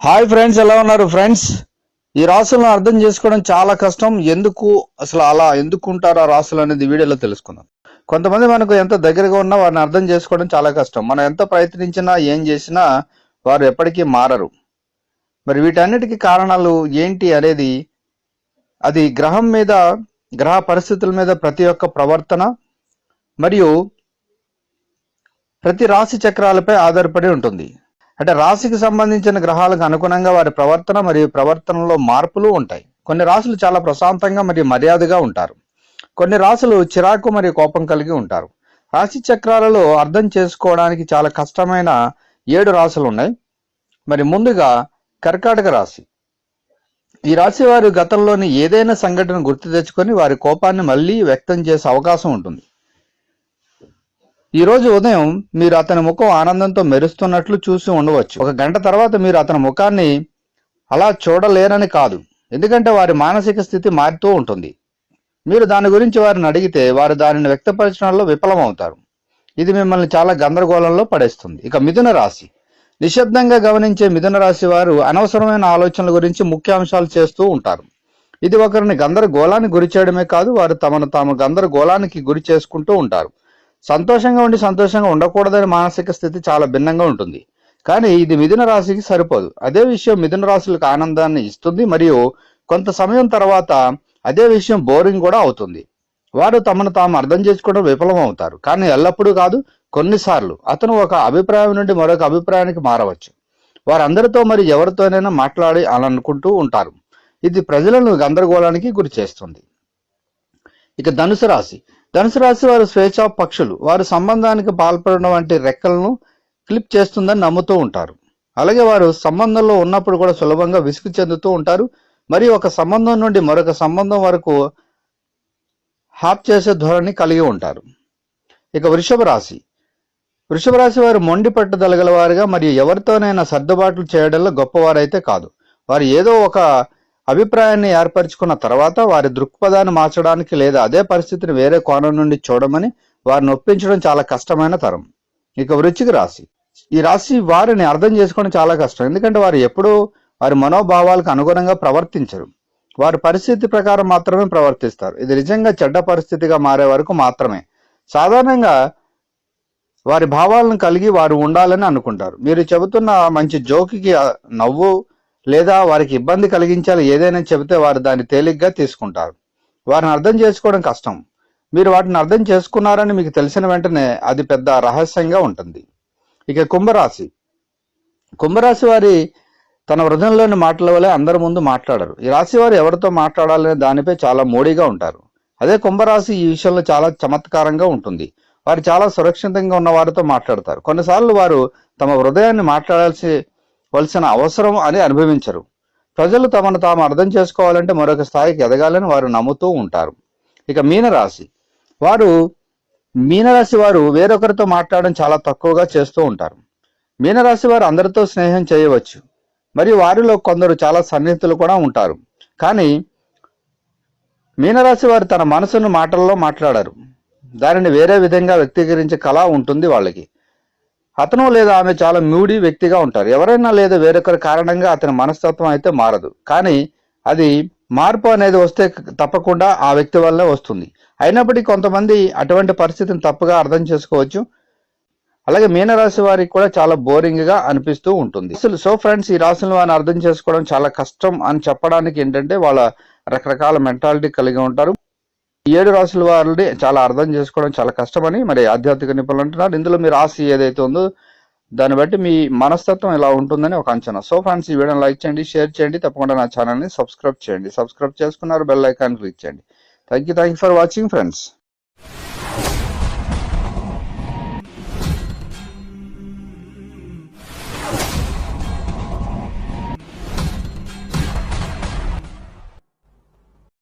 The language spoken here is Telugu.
హాయ్ ఫ్రెండ్స్ ఎలా ఉన్నారు ఫ్రెండ్స్? ఈ రాసులను అర్థం చేసుకోవడం చాలా కష్టం. ఎందుకు అసలు అలా ఎందుకు ఉంటారు ఆ రాసులు అనేది వీడియోలో తెలుసుకుందాం. కొంతమంది మనకు ఎంత దగ్గరగా ఉన్నా వారిని అర్థం చేసుకోవడం చాలా కష్టం. మనం ఎంత ప్రయత్నించినా ఏం చేసినా వారు ఎప్పటికీ మారరు. మరి వీటన్నిటికీ కారణాలు ఏంటి అనేది అది గ్రహం మీద గ్రహ పరిస్థితుల మీద ప్రతి ఒక్క ప్రవర్తన మరియు ప్రతి రాశి చక్రాలపై ఆధారపడి ఉంటుంది. అంటే రాశికి సంబంధించిన గ్రహాలకు అనుగుణంగా వారి ప్రవర్తన మరియు ప్రవర్తనలో మార్పులు ఉంటాయి. కొన్ని రాశులు చాలా ప్రశాంతంగా మరియు మర్యాదగా ఉంటారు. కొన్ని రాశులు చిరాకు మరియు కోపం కలిగి ఉంటారు. రాశి చక్రాలలో అర్థం చేసుకోవడానికి చాలా కష్టమైన ఏడు రాశులు ఉన్నాయి. మరి ముందుగా కర్కాటక రాశి. ఈ రాశి వారు గతంలోని ఏదైనా సంఘటన గుర్తు తెచ్చుకొని వారి కోపాన్ని మళ్ళీ వ్యక్తం చేసే అవకాశం ఉంటుంది. ఈరోజు ఉదయం మీరు అతని ముఖం ఆనందంతో మెరుస్తున్నట్లు చూసి ఉండవచ్చు. ఒక గంట తర్వాత మీరు అతని ముఖాన్ని అలా చూడలేరని కాదు. ఎందుకంటే వారి మానసిక స్థితి మారుతూ ఉంటుంది. మీరు దాని గురించి వారిని అడిగితే వారు దానిని వ్యక్తపరచడంలో విఫలమవుతారు. ఇది మిమ్మల్ని చాలా గందరగోళంలో పడేస్తుంది. ఇక మిథున రాశి. నిశ్శబ్దంగా గమనించే మిథున రాశి వారు అనవసరమైన ఆలోచనల గురించి ముఖ్యాంశాలు చేస్తూ ఉంటారు. ఇది ఒకరిని గందరగోళానికి గురి చేయడమే కాదు వారు తమను తాము గందరగోళానికి గురి చేసుకుంటూ ఉంటారు. సంతోషంగా ఉండి సంతోషంగా ఉండకూడదనే మానసిక స్థితి చాలా భిన్నంగా ఉంటుంది. కానీ ఇది మిథున రాశికి సరిపోదు. అదే విషయం మిథున రాశులకు ఆనందాన్ని ఇస్తుంది మరియు కొంత సమయం తర్వాత అదే విషయం బోరింగ్ కూడా అవుతుంది. వారు తమను తాము అర్థం చేసుకోవడం విఫలం అవుతారు కానీ ఎల్లప్పుడూ కాదు కొన్నిసార్లు అతను ఒక అభిప్రాయం నుండి మరొక అభిప్రాయానికి మారవచ్చు. వారందరితో మరి ఎవరితోనైనా మాట్లాడి అని అనుకుంటూ ఉంటారు. ఇది ప్రజలను గందరగోళానికి గురి చేస్తుంది. ఇక ధనుసు రాశి. ధనుసు రాశి వారు స్వేచ్ఛా పక్షులు. వారు సంబంధానికి పాల్పడడం వంటి రెక్కలను క్లిప్ చేస్తుందని నమ్ముతూ ఉంటారు. అలాగే వారు సంబంధంలో ఉన్నప్పుడు కూడా సులభంగా విసుగు చెందుతూ ఉంటారు. మరియు ఒక సంబంధం నుండి మరొక సంబంధం వరకు హాప్ చేసే ధోరణి కలిగి ఉంటారు. ఇక వృషభ రాశి. వృషభ రాశి వారు మొండి పట్టుదల గలవారుగా మరియు ఎవరితోనైనా సర్దుబాట్లు చేయడంలో గొప్పవారైతే కాదు. వారు ఏదో ఒక అభిప్రాయాన్ని ఏర్పరచుకున్న తర్వాత వారి దృక్పథాన్ని మార్చడానికి లేదా అదే పరిస్థితిని వేరే కోణం నుండి చూడమని వారిని ఒప్పించడం చాలా కష్టమైన తరం. ఇక వృచ్చిక రాశి. ఈ రాశి వారిని అర్థం చేసుకోవడం చాలా కష్టం. ఎందుకంటే వారు ఎప్పుడూ వారి మనోభావాలకు అనుగుణంగా ప్రవర్తించరు. వారి పరిస్థితి ప్రకారం మాత్రమే ప్రవర్తిస్తారు. ఇది నిజంగా చెడ్డ పరిస్థితిగా మారే వరకు మాత్రమే. సాధారణంగా వారి భావాలను కలిగి వారు ఉండాలని అనుకుంటారు. మీరు చెబుతున్న మంచి జోకికి నవ్వు లేదా వారికి ఇబ్బంది కలిగించాలి ఏదైనా చెబితే వారు దాన్ని తేలిగ్గా తీసుకుంటారు. వారిని అర్థం చేసుకోవడం కష్టం. మీరు వాటిని అర్థం చేసుకున్నారని మీకు తెలిసిన వెంటనే అది పెద్ద రహస్యంగా ఉంటుంది. ఇక కుంభరాశి. కుంభరాశి వారి తన హృదయంలోని మాటల వల్లే అందరి ముందు మాట్లాడరు. ఈ రాశి వారు ఎవరితో మాట్లాడాలనే దానిపై చాలా మోడీగా ఉంటారు. అదే కుంభరాశి ఈ విషయంలో చాలా చమత్కారంగా ఉంటుంది. వారు చాలా సురక్షితంగా ఉన్న వారితో మాట్లాడతారు. కొన్నిసార్లు వారు తమ హృదయాన్ని మాట్లాడాల్సి వలసిన అవసరం అని అనుభవించరు. ప్రజలు తమను తాము అర్థం చేసుకోవాలంటే మరొక స్థాయికి ఎదగాలని వారు నమ్ముతూ ఉంటారు. ఇక మీనరాశి. వారు మీనరాశి వారు వేరొకరితో మాట్లాడడం చాలా తక్కువగా చేస్తూ ఉంటారు. మీనరాశి వారు అందరితో స్నేహం చేయవచ్చు. మరియు వారిలో కొందరు చాలా సన్నిహితులు కూడా ఉంటారు. కానీ మీనరాశి వారు తన మనసును మాటల్లో మాట్లాడారు. దానిని వేరే విధంగా వ్యక్తీకరించే కళ ఉంటుంది వాళ్ళకి. అతను లేదా ఆమె చాలా మూడి వ్యక్తిగా ఉంటారు. ఎవరైనా లేదా వేరొకరి కారణంగా అతని మనస్తత్వం అయితే మారదు. కానీ అది మార్పు అనేది వస్తే తప్పకుండా ఆ వ్యక్తి వల్లే వస్తుంది. అయినప్పటికీ కొంతమంది అటువంటి పరిస్థితిని తప్పుగా అర్థం చేసుకోవచ్చు. అలాగే మీనరాశి వారికి కూడా చాలా బోరింగ్గా అనిపిస్తూ ఉంటుంది. అసలు సో ఫ్రెండ్స్ ఈ రాశులను వారిని అర్థం చేసుకోవడం చాలా కష్టం అని చెప్పడానికి ఏంటంటే వాళ్ళ రకరకాల మెంటాలిటీ కలిగి ఉంటారు. ఈ ఏడు రాశుల వారిని చాలా అర్థం చేసుకోవడం చాలా కష్టమని మరి ఆధ్యాత్మిక నిపుణులు అంటున్నారు. ఇందులో మీ రాశి ఏదైతే ఉందో దాన్ని బట్టి మీ మనస్తత్వం ఇలా ఉంటుందని ఒక అంచనా. సో ఫ్రెండ్స్ ఈ వీడియోని లైక్ చేయండి షేర్ చేయండి. తప్పకుండా నా ఛానల్ని సబ్స్క్రైబ్ చేయండి. సబ్స్క్రైబ్ చేసుకున్నారు బెల్ ఐకాన్ క్లిక్ చేయండి. Thank you thank you for watching friends